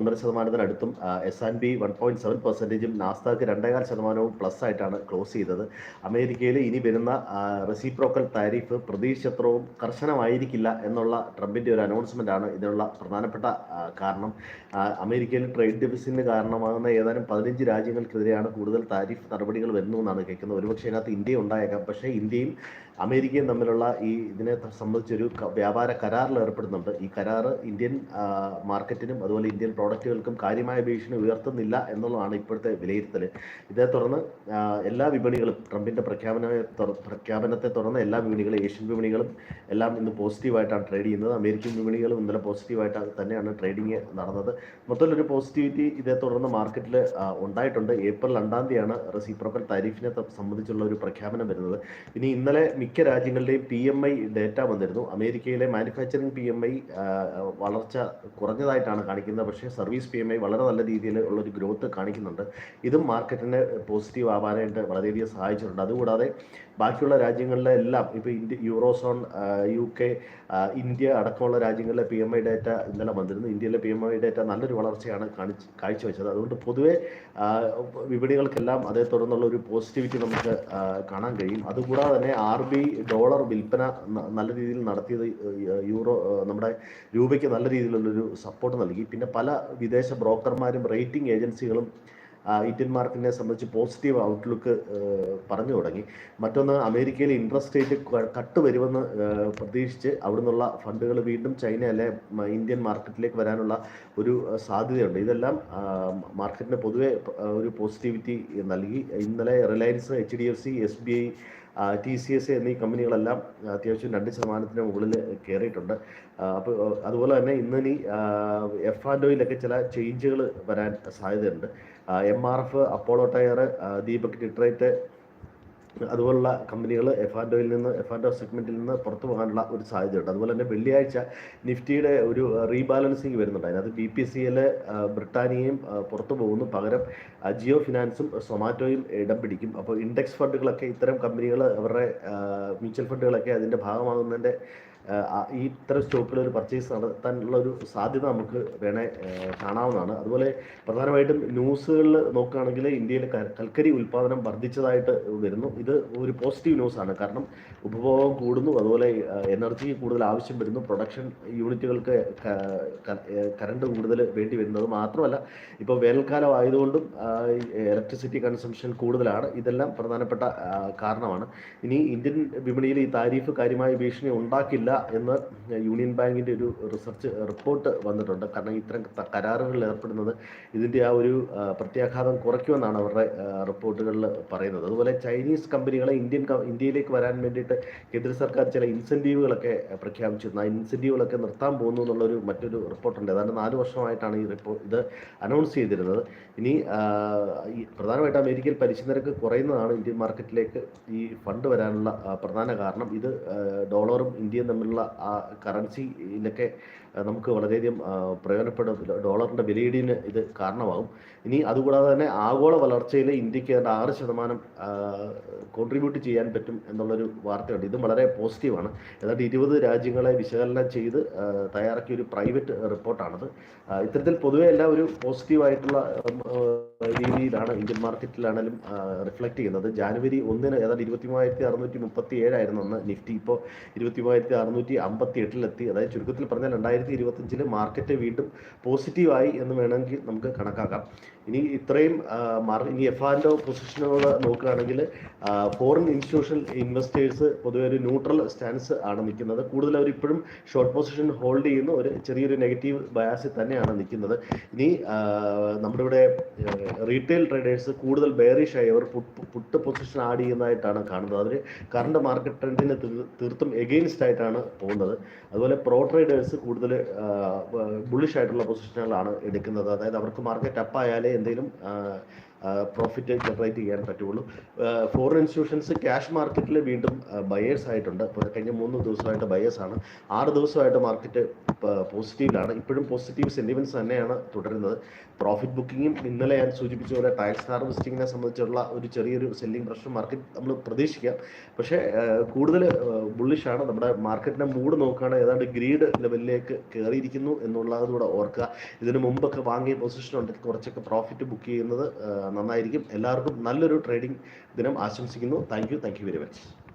ഒന്നര ശതമാനത്തിനടുത്തും S and P one point seven പെർസെന്റേജും Nasdaq രണ്ടേകാൽ ശതമാനവും പ്ലസ് ആയിട്ടാണ് ക്ലോസ് ചെയ്തത്. അമേരിക്കയിൽ ഇനി വരുന്ന റെസിപ്രോക്കൽ താരിഫ് പ്രതീക്ഷിച്ചത്രവും കർശനമായിരിക്കില്ല എന്നുള്ള ട്രംപിന്റെ ഒരു അനൗൺസ്മെന്റ് ആണ് ഇതിനുള്ള പ്രധാനപ്പെട്ട കാരണം. അമേരിക്കയിൽ ട്രേഡ് ഡെഫിസിറ്റിന് കാരണമാകുന്ന ഏതാനും പതിനഞ്ച് രാജ്യങ്ങൾക്കെതിരെയാണ് കൂടുതൽ താരിഫ് നടപടികൾ വരുന്നു എന്നാണ് കേൾക്കുന്നത്. ഒരുപക്ഷെ അതിനകത്ത് ഇന്ത്യ ഉണ്ടായേക്കാം. പക്ഷേ ഇന്ത്യയും അമേരിക്കയും തമ്മിലുള്ള ഈ ഇതിനെ സംബന്ധിച്ചൊരു വ്യാപാര കരാറിൽ ഏർപ്പെടുന്നുണ്ട്. ഈ കരാർ ഇന്ത്യൻ മാർക്കറ്റിനും അതുപോലെ ഇന്ത്യൻ പ്രോഡക്റ്റുകൾക്കും കാര്യമായ ഭീഷണി ഉയർത്തുന്നില്ല എന്നുള്ളതാണ് ഇപ്പോഴത്തെ വിലയിരുത്തൽ ഇതേ തുടർന്ന് എല്ലാ വിപണികളും ട്രംപിന്റെ പ്രഖ്യാപന പ്രഖ്യാപനത്തെ തുടർന്ന് എല്ലാ വിപണികളും ഏഷ്യൻ വിപണികളും എല്ലാം ഇന്ന് പോസിറ്റീവായിട്ടാണ് ട്രേഡ് ചെയ്യുന്നത്. അമേരിക്കൻ വിപണികളും ഇന്നലെ പോസിറ്റീവായിട്ട് തന്നെയാണ് ട്രേഡിംഗ് നടന്നത്. മൊത്തത്തിലൊരു പോസിറ്റിവിറ്റി ഇതേ തുടർന്ന് മാർക്കറ്റിൽ ഉണ്ടായിട്ടുണ്ട്. ഏപ്രിൽ രണ്ടാം തീയതിയാണ് റെസിപ്രോക്കൽ താരിഫിനെ സംബന്ധിച്ചുള്ള ഒരു പ്രഖ്യാപനം വരുന്നത്. ഇനി ഇന്നലെ മിക്ക രാജ്യങ്ങളുടെയും പി എം ഐ ഡേറ്റ വന്നിരുന്നു. അമേരിക്കയിലെ മാനുഫാക്ചറിങ് പി എം ഐ വളർച്ച കുറഞ്ഞതായിട്ടാണ് കാണിക്കുന്നത്. പക്ഷേ സർവീസ് പി എം ഐ വളരെ നല്ല രീതിയിൽ ഉള്ളൊരു ഗ്രോത്ത് കാണിക്കുന്നുണ്ട്. ഇതും മാർക്കറ്റിനെ പോസിറ്റീവ് ആവാനായിട്ട് വളരെയധികം സഹായിച്ചിട്ടുണ്ട്. അതുകൂടാതെ ബാക്കിയുള്ള രാജ്യങ്ങളിലെ എല്ലാം ഇപ്പോൾ India eurozone U K India അടക്കമുള്ള രാജ്യങ്ങളിലെ പി എം ഐ ഡേറ്റ ഇന്നലെ വന്നിരുന്നു. ഇന്ത്യയിലെ പി എം ഐ ഡേറ്റ നല്ലൊരു വളർച്ചയാണ് കാണിച്ച് കാഴ്ചവെച്ചത്. അതുകൊണ്ട് പൊതുവേ വിപണികൾക്കെല്ലാം അതേ തുടർന്നുള്ള ഒരു പോസിറ്റിവിറ്റി നമുക്ക് കാണാൻ കഴിയും. അതുകൂടാതെ തന്നെ ആർ ബി ഡോളർ വിൽപ്പന നല്ല രീതിയിൽ നടത്തിയത് യൂറോ നമ്മുടെ രൂപയ്ക്ക് നല്ല രീതിയിലുള്ളൊരു സപ്പോർട്ട് നൽകി. പിന്നെ പല വിദേശ ബ്രോക്കർമാരും റേറ്റിംഗ് ഏജൻസികളും ഇന്ത്യൻ മാർക്കറ്റിനെ സംബന്ധിച്ച് പോസിറ്റീവ് ഔട്ട്ലുക്ക് പറഞ്ഞു തുടങ്ങി. മറ്റൊന്ന് അമേരിക്കയിൽ ഇൻട്രസ്റ്റ് റേറ്റ് കട്ട് വരുമെന്ന് പ്രതീക്ഷിച്ച് അവിടെ നിന്നുള്ള ഫണ്ടുകൾ വീണ്ടും ചൈന അല്ലെ ഇന്ത്യൻ മാർക്കറ്റിലേക്ക് വരാനുള്ള ഒരു സാധ്യതയുണ്ട്. ഇതെല്ലാം മാർക്കറ്റിന് പൊതുവെ ഒരു പോസിറ്റിവിറ്റി നൽകി. ഇന്നലെ Reliance H D F C S B I T C S എന്നീ കമ്പനികളെല്ലാം അത്യാവശ്യം രണ്ട് ശതമാനത്തിന് മുകളിൽ കയറിയിട്ടുണ്ട്. അപ്പോൾ അതുപോലെ തന്നെ ഇന്നിനി എഫ് ആൻഡ് ഒയിലൊക്കെ ചില ചേഞ്ചുകൾ വരാൻ സാധ്യതയുണ്ട്. M R F Apollo tyre Deepak ഡിട്രൈറ്റ് അതുപോലുള്ള കമ്പനികൾ എഫ് ആൻഡ് ഒയിൽ നിന്ന് എഫ് ആൻഡ് ഒ സെഗ്മെന്റിൽ നിന്ന് പുറത്തു പോകാനുള്ള ഒരു സാധ്യതയുണ്ട്. അതുപോലെ തന്നെ വെള്ളിയാഴ്ച നിഫ്റ്റിയുടെ ഒരു റീബാലൻസിങ് വരുന്നുണ്ട്. അതിനകത്ത് ബി പി സി എൽ ബ്രിട്ടാനിയയും പുറത്തു പോകുന്നു. പകരം ജിയോ ഫിനാൻസും സൊമാറ്റോയും ഇടം പിടിക്കും. അപ്പോൾ ഇൻഡെക്സ് ഫണ്ടുകളൊക്കെ ഇത്തരം കമ്പനികൾ അവരുടെ മ്യൂച്വൽ ഫണ്ടുകളൊക്കെ അതിന്റെ ഭാഗമാകുന്നതിന്റെ ഈ ഇത്തരം സ്റ്റോക്കുകൾ ഒരു പർച്ചേസ് നടത്താനുള്ള ഒരു സാധ്യത നമുക്ക് വേണേ കാണാവുന്നതാണ്. അതുപോലെ പ്രധാനമായിട്ടും ന്യൂസുകളിൽ നോക്കുകയാണെങ്കിൽ ഇന്ത്യയിലെ കൽക്കരി ഉൽപ്പാദനം വർദ്ധിച്ചതായിട്ട് വരുന്നു. ഇത് ഒരു പോസിറ്റീവ് ന്യൂസാണ് കാരണം ഉപഭോഗം കൂടുന്നു അതുപോലെ എനർജി കൂടുതൽ ആവശ്യം വരുന്നു പ്രൊഡക്ഷൻ യൂണിറ്റുകൾക്ക് കറണ്ട് കൂടുതൽ വേണ്ടി വരുന്നത് മാത്രമല്ല ഇപ്പോൾ വേനൽക്കാലം ആയതുകൊണ്ടും ഇലക്ട്രിസിറ്റി കൺസംഷൻ കൂടുതലാണ്. ഇതെല്ലാം പ്രധാനപ്പെട്ട കാരണമാണ്. ഇനി ഇന്ത്യൻ വിപണിയിൽ ഈ താരീഫ് കാര്യമായ ഭീഷണി ഉണ്ടാക്കില്ല എന്ന് യൂണിയൻ ബാങ്കിന്റെ ഒരു റിസർച്ച് റിപ്പോർട്ട് വന്നിട്ടുണ്ട്. കാരണം ഇത്തരം കരാറുകളിൽ ഏർപ്പെടുന്നത് ഇതിന്റെ ആ ഒരു പ്രത്യാഘാതം കുറയ്ക്കുമെന്നാണ് അവരുടെ റിപ്പോർട്ടുകളിൽ പറയുന്നത്. അതുപോലെ ചൈനീസ് കമ്പനികളെ ഇന്ത്യൻ ഇന്ത്യയിലേക്ക് വരാൻ വേണ്ടിയിട്ട് കേന്ദ്ര സർക്കാർ ചില ഇൻസെന്റീവുകളൊക്കെ പ്രഖ്യാപിച്ചിരുന്നു. ആ ഇൻസെന്റീവുകളൊക്കെ നിർത്താൻ പോകുന്നു എന്നുള്ളൊരു മറ്റൊരു റിപ്പോർട്ടുണ്ട്. ഏതാണ്ട് നാല് വർഷമായിട്ടാണ് ഈ റിപ്പോർട്ട് ഇത് അനൗൺസ് ചെയ്തിരുന്നത്. ഇനി പ്രധാനമായിട്ടും അമേരിക്കയിൽ പലിശ നിരക്ക് കുറയുന്നതാണ് ഇന്ത്യൻ മാർക്കറ്റിലേക്ക് ഈ ഫണ്ട് വരാനുള്ള പ്രധാന കാരണം. ഇത് ഡോളറും ഇന്ത്യയും തമ്മിലുള്ള ആ കറൻസിയിലൊക്കെ നമുക്ക് വളരെയധികം പ്രയോജനപ്പെടും. ഡോളറിന്റെ വിലയിടിന് ഇത് കാരണമാകും. ഇനി അതുകൂടാതെ തന്നെ ആഗോള വളർച്ചയിൽ ഇന്ത്യയ്ക്ക് ഏതാണ്ട് ആറ് ശതമാനം കോൺട്രിബ്യൂട്ട് ചെയ്യാൻ പറ്റും എന്നുള്ളൊരു വാർത്തയുണ്ട്. ഇതും വളരെ പോസിറ്റീവാണ് ഏതാണ്ട് ഇരുപത് രാജ്യങ്ങളെ വിശകലനം ചെയ്ത് തയ്യാറാക്കിയ ഒരു പ്രൈവറ്റ് റിപ്പോർട്ടാണത്. ഇത്തരത്തിൽ പൊതുവെ എല്ലാം ഒരു പോസിറ്റീവായിട്ടുള്ള രീതിയിലാണ് ഇന്ത്യൻ മാർക്കറ്റിലാണെങ്കിലും റിഫ്ലക്ട് ചെയ്യുന്നത്. ജാനുവരി ഒന്നിന് ഏതാണ്ട് ഇരുപത്തി മൂവായിരത്തി അറുന്നൂറ്റി മുപ്പത്തി ഏഴായിരുന്നു അന്ന് നിഫ്റ്റി. ഇപ്പോൾ ഇരുപത്തി മൂവായിരത്തി അറുന്നൂറ്റി അമ്പത്തി എട്ടിലെത്തി അതായത് ചുരുക്കത്തിൽ പറഞ്ഞാൽ രണ്ടായിരത്തി ഇരുപത്തഞ്ചിൽ മാർക്കറ്റ് വീണ്ടും പോസിറ്റീവായി എന്ന് വേണമെങ്കിൽ നമുക്ക് കണക്കാക്കാം. ഇനി ഇത്രയും ഇനി എഫ് ആൻഡ് പൊസിഷനുകൾ നോക്കുകയാണെങ്കിൽ ഫോറിൻ ഇൻസ്റ്റിറ്റ്യൂഷണൽ ഇൻവെസ്റ്റേഴ്സ് പൊതുവെ ഒരു ന്യൂട്രൽ സ്റ്റാൻസ് ആണ് നിൽക്കുന്നത്. കൂടുതൽ അവർ ഇപ്പോഴും ഷോർട്ട് പൊസിഷൻ ഹോൾഡ് ചെയ്യുന്ന ഒരു ചെറിയൊരു നെഗറ്റീവ് ബയാസിൽ തന്നെയാണ് നിൽക്കുന്നത്. ഇനി നമ്മുടെ ഇവിടെ റീറ്റെയിൽ ട്രേഡേഴ്സ് കൂടുതൽ ബെയറിഷ് ആയി അവർ പുട്ട് പൊസിഷൻ ആഡ് ചെയ്യുന്നതായിട്ടാണ് കാണുന്നത്. അവർ കറണ്ട് മാർക്കറ്റ് ട്രെൻഡിന് തീർത്തും എഗെയിൻസ്റ്റ് ആയിട്ടാണ് പോകുന്നത്. അതുപോലെ പ്രോ ട്രേഡേഴ്സ് കൂടുതൽ ബുള്ളിഷ് ആയിട്ടുള്ള പൊസിഷനുകളാണ് എടുക്കുന്നത്. അതായത് അവർക്ക് മാർക്കറ്റ് അപ്പ് ആയാലേ എന്തെങ്കിലും പ്രോഫിറ്റ് ജനറേറ്റ് ചെയ്യാൻ പറ്റുള്ളൂ. ഫോറിൻ ഇൻസ്റ്റിറ്റ്യൂഷൻസ് ക്യാഷ് മാർക്കറ്റിൽ വീണ്ടും ബയേഴ്സ് ആയിട്ടുണ്ട്. കഴിഞ്ഞ മൂന്ന് ദിവസമായിട്ട് ബയേഴ്സ് ആണ്. ആറ് ദിവസമായിട്ട് മാർക്കറ്റ് പോസിറ്റീവിലാണ് ഇപ്പോഴും പോസിറ്റീവ് സെന്റിമെന്റ്സ് തന്നെയാണ് തുടരുന്നത്. പ്രോഫിറ്റ് ബുക്കിങ്ങും ഇന്നലെ ഞാൻ സൂചിപ്പിച്ച പോലെ ടാക്സ് ഹാർവെസ്റ്റിങ്ങിനെ സംബന്ധിച്ചുള്ള ഒരു ചെറിയൊരു സെല്ലിംഗ് പ്രഷർ മാർക്കറ്റ് നമ്മൾ പ്രതീക്ഷിക്കാം. പക്ഷേ കൂടുതൽ ബുള്ളിഷാണ് നമ്മുടെ മാർക്കറ്റിന്റെ മൂഡ് നോക്കുകയാണെങ്കിൽ ഏതാണ്ട് ഗ്രീഡ് ലെവലിലേക്ക് കയറിയിരിക്കുന്നു എന്നുള്ളതുകൂടെ ഓർക്കുക. ഇതിനു മുമ്പൊക്കെ വാങ്ങിയ പൊസിഷൻ ഉണ്ടെങ്കിൽ കുറച്ചൊക്കെ പ്രോഫിറ്റ് ബുക്ക് ചെയ്യുന്നത് നന്നായിരിക്കും. എല്ലാവർക്കും നല്ലൊരു ട്രേഡിംഗ് ദിനം ആശംസിക്കുന്നു. Thank you thank you very much